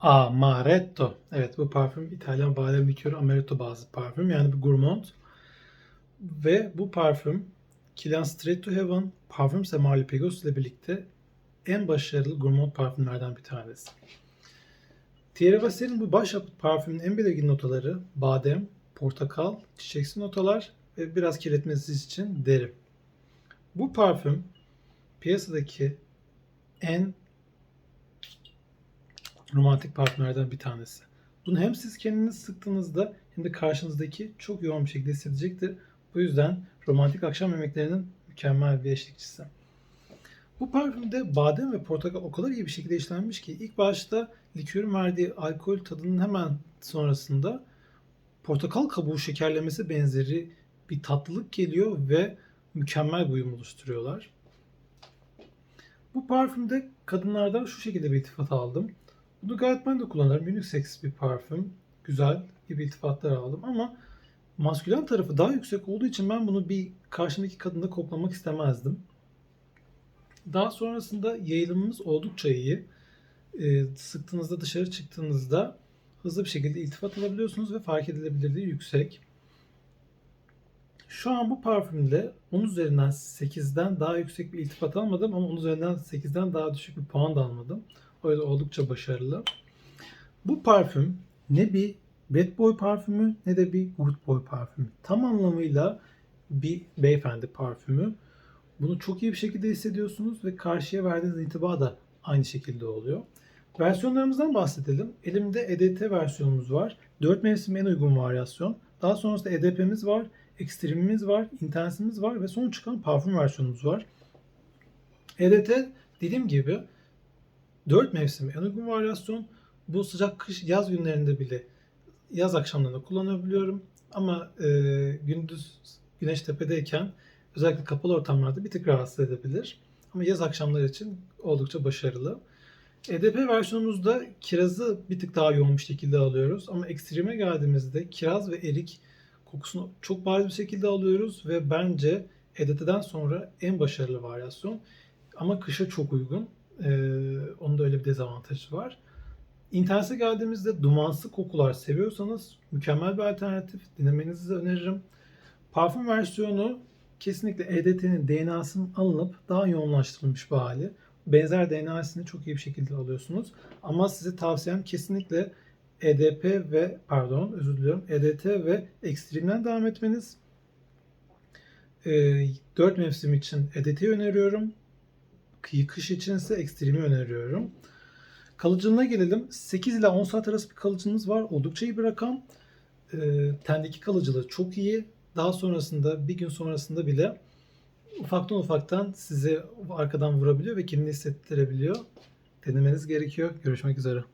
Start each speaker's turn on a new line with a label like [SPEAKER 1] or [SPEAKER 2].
[SPEAKER 1] Amaretto. Evet bu parfüm İtalyan badem likörü amaretto bazlı parfüm. Yani bir gourmand. Ve bu parfüm Kilian Straight to Heaven parfüm Semarli Pegos ile birlikte en başarılı gourmand parfümlerden bir tanesi. Thierry Vassel'in bu başyapıt parfümün en belirgin notaları badem, portakal, çiçeksi notalar ve biraz kirletmesi için deri. Bu parfüm piyasadaki en romantik parfümlerden bir tanesi. Bunu hem siz kendiniz sıktığınızda hem de karşınızdaki çok yoğun bir şekilde hissedecektir. Bu yüzden romantik akşam yemeklerinin mükemmel bir eşlikçisi. Bu parfümde badem ve portakal o kadar iyi bir şekilde işlenmiş ki ilk başta likörün verdiği alkol tadının hemen sonrasında portakal kabuğu şekerlemesi benzeri bir tatlılık geliyor ve mükemmel bir uyum oluşturuyorlar. Bu parfümde kadınlardan şu şekilde bir iltifat aldım. Bunu gayet ben de kullanırım. Unisex bir parfüm. Güzel gibi iltifatlar aldım ama maskülen tarafı daha yüksek olduğu için ben bunu bir karşımdaki kadında koklamak istemezdim. Daha sonrasında yayılımımız oldukça iyi. Ee, sıktığınızda dışarı çıktığınızda hızlı bir şekilde iltifat alabiliyorsunuz ve fark edilebilirliği yüksek. Şu an bu parfümde 10 üzerinden 8'den daha yüksek bir iltifat almadım ama 10 üzerinden 8'den daha düşük bir puan da almadım. O yüzden oldukça başarılı. Bu parfüm ne bir bad boy parfümü ne de bir good boy parfümü. Tam anlamıyla bir beyefendi parfümü. Bunu çok iyi bir şekilde hissediyorsunuz ve karşıya verdiğiniz intiba da aynı şekilde oluyor. Versiyonlarımızdan bahsedelim. Elimde EDT versiyonumuz var. 4 mevsim en uygun varyasyon. Daha sonrasında EDP'miz var, Extreme'imiz var, Intense'imiz var ve son çıkan parfüm versiyonumuz var. EDT dediğim gibi 4 mevsim en uygun varyasyon. Bu sıcak kış yaz günlerinde bile yaz akşamlarında kullanabiliyorum. Ama e, gündüz güneş tepedeyken özellikle kapalı ortamlarda bir tık rahatsız edebilir. Ama yaz akşamları için oldukça başarılı. EDP versiyonumuzda kirazı bir tık daha yoğun bir şekilde alıyoruz. Ama ekstreme geldiğimizde kiraz ve erik kokusunu çok bariz bir şekilde alıyoruz ve bence EDT'den sonra en başarılı varyasyon. Ama kışa çok uygun. Ee, onun da öyle bir dezavantajı var. İnternete geldiğimizde dumansı kokular seviyorsanız mükemmel bir alternatif. Denemenizi öneririm. Parfüm versiyonu kesinlikle EDT'nin DNA'sının alınıp daha yoğunlaştırılmış bir hali. Benzer DNA'sını çok iyi bir şekilde alıyorsunuz. Ama size tavsiyem kesinlikle EDP ve pardon özür diliyorum EDT ve Extreme'den devam etmeniz. Ee, 4 mevsim için EDT'yi öneriyorum. Kış için ise Extreme'i öneriyorum. Kalıcılığına gelelim. 8 ile 10 saat arası bir kalıcılığımız var. Oldukça iyi bir rakam. Ee, tendeki kalıcılığı çok iyi. Daha sonrasında bir gün sonrasında bile ufaktan ufaktan sizi arkadan vurabiliyor ve kendini hissettirebiliyor. Denemeniz gerekiyor. Görüşmek üzere.